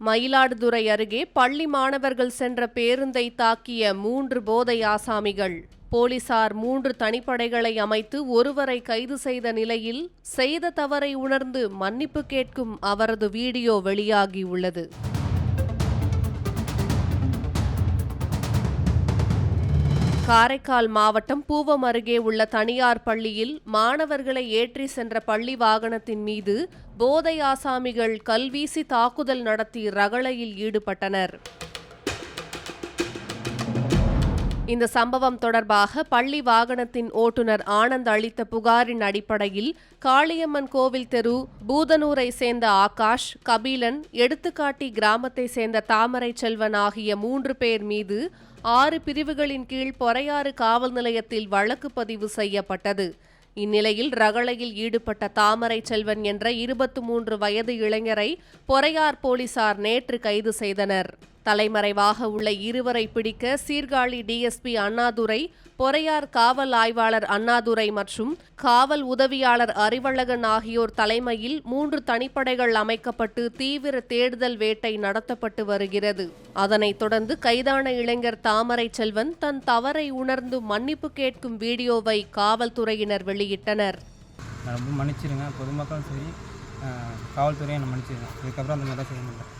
மயிலாடுதுறை அருகே பள்ளி மாணவர்கள் சென்ற பேருந்தை தாக்கிய மூன்று போதை ஆசாமிகள். போலீசார் மூன்று தனிப்படைகளை அமைத்து ஒருவரை கைது செய்த நிலையில் செய்த தவறை உணர்ந்து மன்னிப்பு கேட்கும் அவரது வீடியோ வெளியாகியுள்ளது காரைக்கால் மாவட்டம் பூவம் அருகே உள்ள தனியார் பள்ளியில் மாணவர்களை ஏற்றி சென்ற பள்ளி வாகனத்தின் மீது போதை ஆசாமிகள் கல்வீசி தாக்குதல் நடத்தி ரகளையில் ஈடுபட்டனர். இந்த சம்பவம் தொடர்பாக பள்ளி வாகனத்தின் ஓட்டுநர் ஆனந்த் அளித்த புகாரின் அடிப்படையில் காளியம்மன் கோவில் தெரு பூதனூரை சேர்ந்த ஆகாஷ் கபிலன் எடுத்துக்காட்டி கிராமத்தை சேர்ந்த தாமரை செல்வன் ஆகிய மூன்று பேர் மீது ஆறு பிரிவுகளின் கீழ் பொறையாறு காவல் நிலையத்தில் வழக்கு பதிவு செய்யப்பட்டது. இந்நிலையில் ரகளையில் ஈடுபட்ட தாமரை செல்வன் என்ற இருபத்து மூன்று வயது இளைஞரை பொறையார் போலீசார் நேற்று கைது செய்தனர். தலைமறைவாக உள்ள இருவரை பிடிக்க சீர்காழி டிஎஸ்பி அண்ணாதுரை பொறையார் காவல் ஆய்வாளர் அண்ணாதுரை மற்றும் காவல் உதவியாளர் அறிவழகன் ஆகியோர் தலைமையில் மூன்று தனிப்படைகள் அமைக்கப்பட்டு தீவிர தேடுதல் வேட்டை நடத்தப்பட்டு வருகிறது. அதனைத் தொடர்ந்து கைதான இளைஞர் தாமரை செல்வன் தன் தவறை உணர்ந்து மன்னிப்பு கேட்கும் வீடியோவை காவல்துறையினர் வெளியிட்டனர். ரொம்ப பொதுமக்களும் சரி காவல்துறையை என்னை இதுக்கப்புறம் அந்த மாதிரி செய்ய மாட்டேன்.